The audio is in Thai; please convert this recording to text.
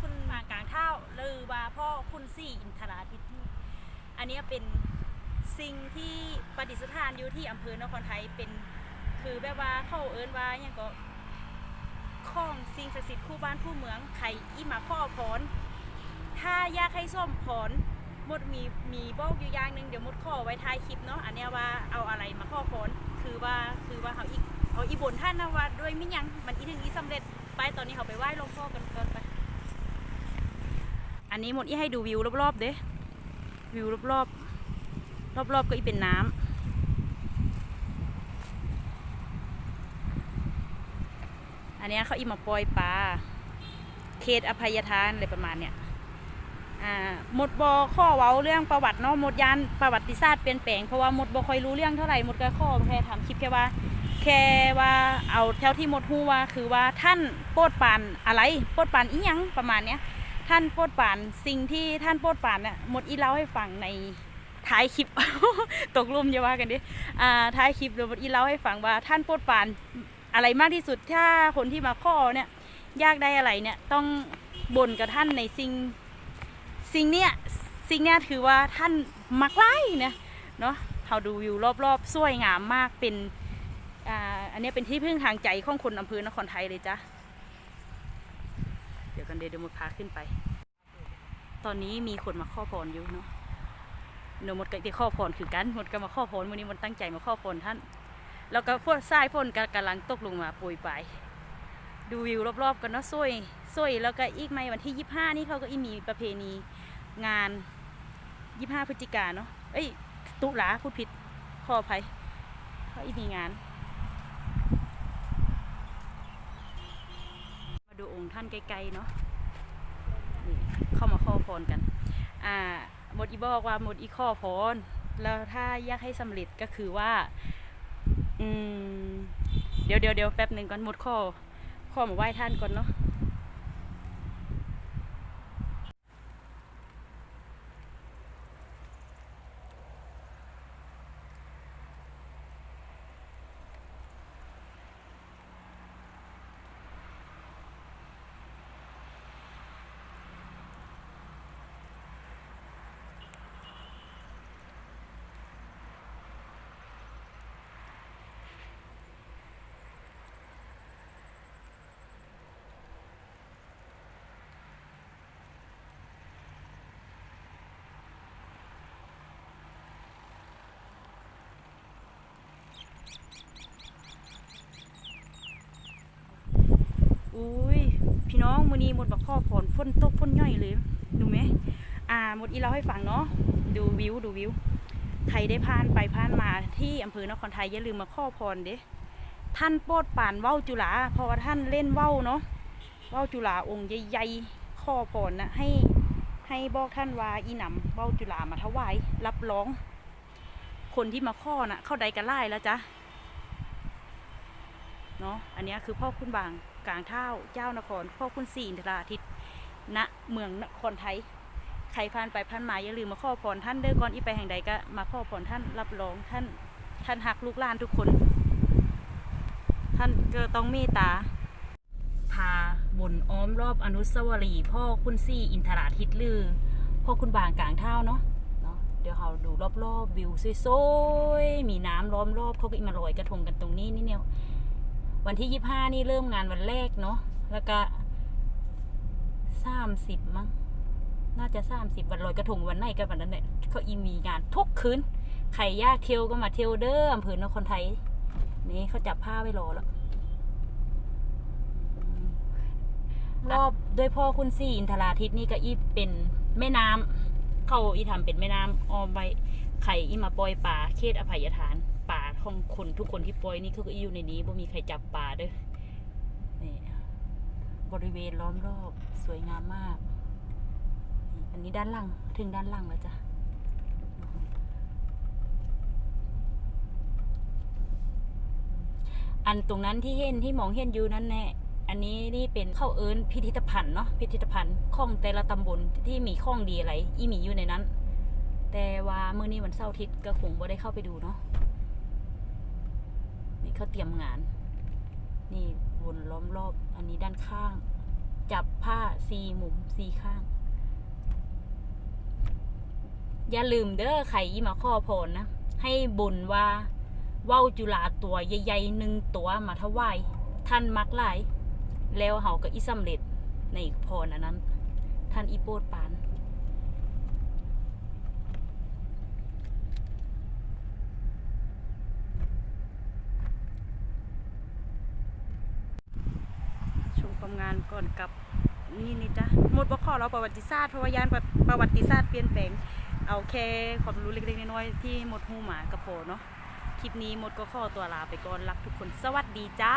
คุณมากลางเท้าหรือว่าพ่อคุณสี่อินทราทิตย์อันนี้เป็นสิ่งที่ประดิษฐานอยู่ที่อำเภอนครไทยเป็นคือแบบว่าเข้าเอิ้นว่าอย่างก็ข้องสิ่งศักดิ์สิทธิ์คู่บ้านคู่เมืองใครอีมาข้อพรถ้าอยากให้ส้มพรมดมีมีบอกอยู่อย่างหนึ่งเดี๋ยวมดข้อไว้ท้ายคลิปเนาะอันเนี้ยว่าเอาอะไรมาข้อพรคือว่าคือว่าเขาอีกเอาอีบนท่านนะว่าด้วยมิยังมันอีถึงอีสำเร็จไปตอนนี้เขาไปไหว้หลวงพ่อกันก่อน อันนี้หมดอีให้ดูวิวรอบๆเด้วิวรอบๆรอบๆก็อีเป็นน้ำอันเนี้ยเขาอีมาปล่อยปลาเขตอภัยทานอะไรประมาณเนี้ยอ่าหมดบอข้อเว้าเรื่องประวัติเนาะหมดยานประวัติศาสตร์เปลี่ยนแปลงเพราะว่าหมดบอคอยรู้เรื่องเท่าไหร่หมดก็ข้อแค่ทำคลิปแค่ว่า แค่ว่าเอาเท่าที่หมดฮู้ว่าคือว่าท่านโปดปานอะไรโปดปานอีหยังประมาณเนี้ย ท่านโปดปรานสิ่งที่ท่านโปดปรานเนี่ยหมดอีเล่าให้ฟังในท้ายคลิป ตกลมอย่าว่ากันดิอ่าท้ายคลิปเดี๋ยวหมดอีเล่าให้ฟังว่าท่านโปดปรานอะไรมากที่สุดถ้าคนที่มาข้อเนี่ยยากได้อะไรเนี่ยต้องบ่นกับท่านในสิ่งสิ่งเนี้ยสิ่งเนี้ยถือว่าท่านมักไล่นะเนาะเราดูวิวรอบๆสวยงามมากเป็นอ่าอันนี้เป็นที่พึ่งทางใจของคนอำเภอนครไทยเลยจ้ะ ยวกันเดี๋ยวเดี๋ยวมดพาขึ้นไป ตอนนี้มีคนมาข้อพรอยู่เนาะเดี๋ยวหมดก็จะข้อพรคือกันหมดก็มาข้อพรวันนี้มันตั้งใจมาข้อพรท่าน แล้วก็ฝนทรายฝนกำลังตกลงมาปรยไป ดูวิวรอบๆกันเนาะสวยสวยแล้วก็อีกไม่วันที่ยี่ห้านี่เขาก็อีมีประเพณีงานยี่ห้าพฤศจิกาเนาะเอ้ยตุลาพูดผิดขออภัยเขาอีมีงาน มาดูองค์ ท่านไกลๆเนาะนี่เข้ามาข้อพรกัน อ่าหมดอีบอกว่าหมดอีข้อพรแล้วถ้าอยากให้สำเร็จก็คือว่า อืม เดี๋ยวเดี๋ยวเดี๋ยวแป๊บหนึ่งก่อนหมดข้อ ข้อมาไหว้ท่านก่อนเนาะ อุ้ย พี่น้องมือนี้หมดบักข้อผลฝนตกฝนย่อยเลย ดูไหมอ่าหมดอีเราให้ฟังเนาะดูวิวดูวิวใครได้ผ่านไปผ่านมาที่อำเภอนครไทยอย่าลืมมาข้อพรเด้ท่านโปดปรานเว้าจุฬาเพราะว่าท่านเล่นเว้าเนาะเว้าจุฬาองค์ใหญ่ๆข้อพรนะให้ให้บอกท่านว่าอีหนำเว้าจุฬามาถวายรับรอง คนที่มาข้อน่ะเข้าใดกันไล่แล้วจ้ะ เนาะอันนี้คือพ่อคุณบางกลางเท่าเจ้านคร พ่อคุณสี่อินทราทิตณเมืองนครไทยใครผ่านไปผ่านมาอย่าลืมมาขอพรท่านเด้อก่อนอีไปแห่งใดก็มาขอพรท่านรับรองท่านท่านหักลูกหลานทุกคน ท่านก็ต้องเมตตาพาบนอ้อมรอบอนุสาวรีย์พ่อคุณสี่อินทราทิตหรือ พ่อคุณบางกลางเท่าเนาะเนาะเดี๋ยวเราดูรอบๆวิวสวยๆมีน้ำล้อมรอบเขาก็มาลอยกระทงกันตรงนี้นี่เนี่ย วันที่ยี่ห้านี่เริ่มงานวันแรกเนาะแล้วก็สามสิบมั้งน่าจะสามสิบวันลอยกระทงวันไหนกันวันนั้นเนี่ยเขาอีมีงานทุกคืนใครอยากเที่ยวก็มาเที่ยวเด้ออำเภอนครไทย นี่เขาจับผ้าไว้รอแล้วรอบด้วยพ่อคุณสี่อินทราทิตนี่ก็อีเป็นแม่น้ำเขาอีทำเป็นแม่น้ำออมไว้ไข่อีมาปล่อยป่าเขตอภัยทาน ของคนทุกคนที่ปล่อยนี่เขาก็อยู่ในนี้บ่มีใครจับป่าเด้อนี่บริเวณล้อมรอบสวยงามมากอันนี้ด้านล่างถึงด้านล่างแล้วจ้ะอันตรงนั้นที่เห็นที่มองเห็นอยู่นั่นแน่อันนี้นี่เป็นเข้าเอิญพิพิธภัณฑ์เนาะพิพิธภัณฑ์ของแต่ละตำบลที่มีข้องดีอะไรอีมีอยู่ในนั้น แต่ว่ามื้อนี้วันเสาร์อาทิตย์ก็คงบ่ได้เข้าไปดูเนาะ เขาเตรียมงาน นี่วนล้อมรอบ อันนี้ด้านข้าง จับผ้าสีหมุมสีข้าง อย่าลืมเด้อไข่อีมาข้อพรนะ ให้บุญว่าเว้าจุฬาตัวใหญ่ๆหนึ่งตัวมาถวายท่านมักหลาย แล้วเฮาก็อีสำเร็จในพรอันนั้น ท่านอีโปดปาน งานก่อนกลับนี่นี่จ้ะหมดบ่ขอเราประวัติศาสตร์เพราะว่ายานประประวัติศาสตร์เปลี่ยนแปลงเอาแค่ความรู้เล็กๆน้อยๆที่หมดหูหมากระโผเนาะคลิปนี้หมดก็ขอตัวลาไปก่อนรักทุกคนสวัสดีจ้า